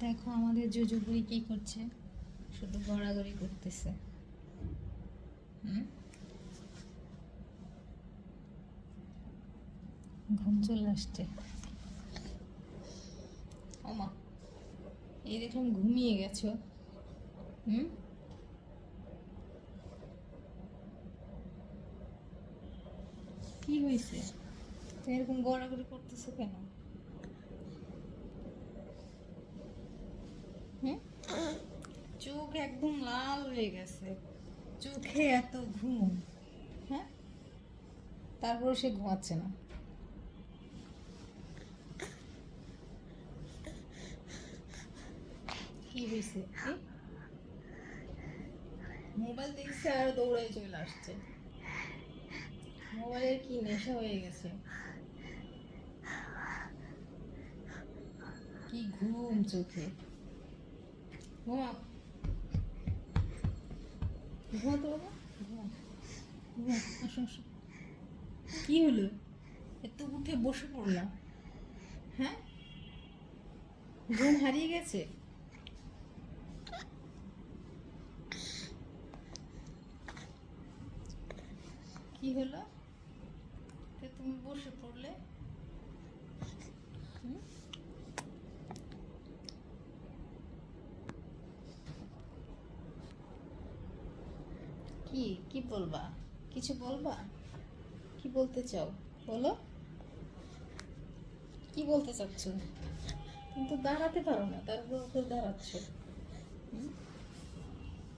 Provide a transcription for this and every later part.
দেখো আমাদের জুজুগুড়ি কি করছে? শুধু গড়াগড়ি করতেছে? ঘুম চলে আসছে। ওমা এই দেখলাম ঘুমিয়ে গেছো। হুম? কি হয়েছে? এরকম গড়াগড়ি করতেছো কেন? চোখ একদম লাল হয়ে গেছে। চোখে এত ঘুম। হ্যাঁ? তারপর সে ঘুমাচ্ছে না। কি হয়েছে? মোবাইল দেখছে আর দৌড়াই চলে আসছে। মোবাইলের কি নেশা হয়ে গেছে? কি ঘুম চোখে। ঘুমা কি হলো? এত উঠে বসে পড়লাম। হ্যাঁ? ঘুম হারিয়ে গেছে? কি হলো? তুমি বসে পড়লে। হুম? কি? কি বলবা? কিছু বলবা? কি বলতে চাও? বলো। কি বলতে চাচ্ছ? তুমি তো দাঁড়াতে পারো না, তারপর উপর দাঁড়াচ্ছ।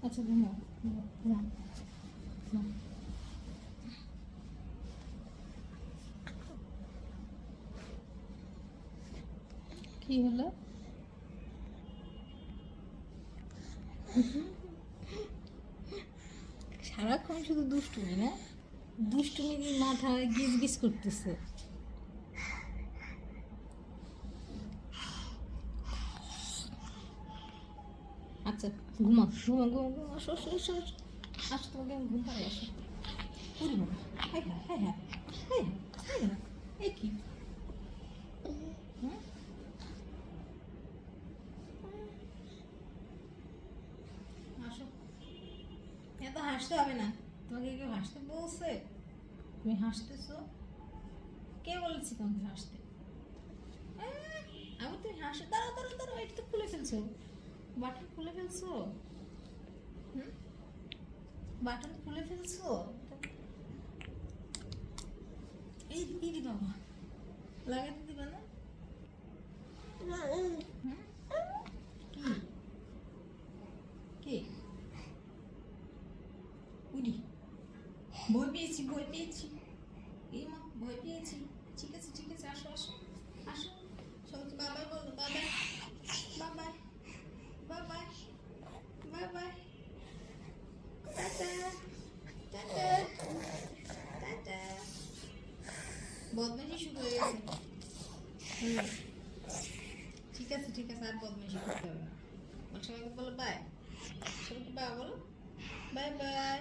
আচ্ছা ঘুমাও। কি হলো? সারাক্ষণ শুধু দুষ্টুমি না দুষ্টুমি মাথায় গিজ গিজ করতেছে আচ্ছা ঘুমা ঘুমা ঘুমা ঘুমা আসো আসো আসো আসো তোমাকে আমি ঘুম পাড়াই আসো হ্যাঁ হ্যাঁ হ্যাঁ হ্যাঁ হ্যাঁ হ্যাঁ হ্যাঁ এই কি হুম আসো এত হাসতে হবে না। তোমাকে কেউ হাসতে বলছে? তুমি হাসতেছো? কে বলেছে তোমাকে হাসতে? আবার তুমি হাসে। দাঁড়াও দাঁড়াও দাঁড়াও, এটা তো খুলে ফেলছো। বাটন খুলে ফেলছো? হুম? বাটন খুলে ফেলছো? এই দিদি বাবা। লাগাতে দিবা না? হুম? কি কে উড়ি ভয় পেয়েছি ভয় পেয়েছি। এই মা ভয় পেয়েছি। ঠিক আছে ঠিক আছে, আসো আসো আসো। সবাইকে বাবাই বলো, bye bye bye bye bye bye bye bye. Tata tata tata. বদমাইশি শুরু হয়ে গেছে। ঠিক আছে ঠিক আছে, আর বদমাইশি করতে হবে না। সবাইকে বলো বাই সবাইকে বাই বলো। Bye bye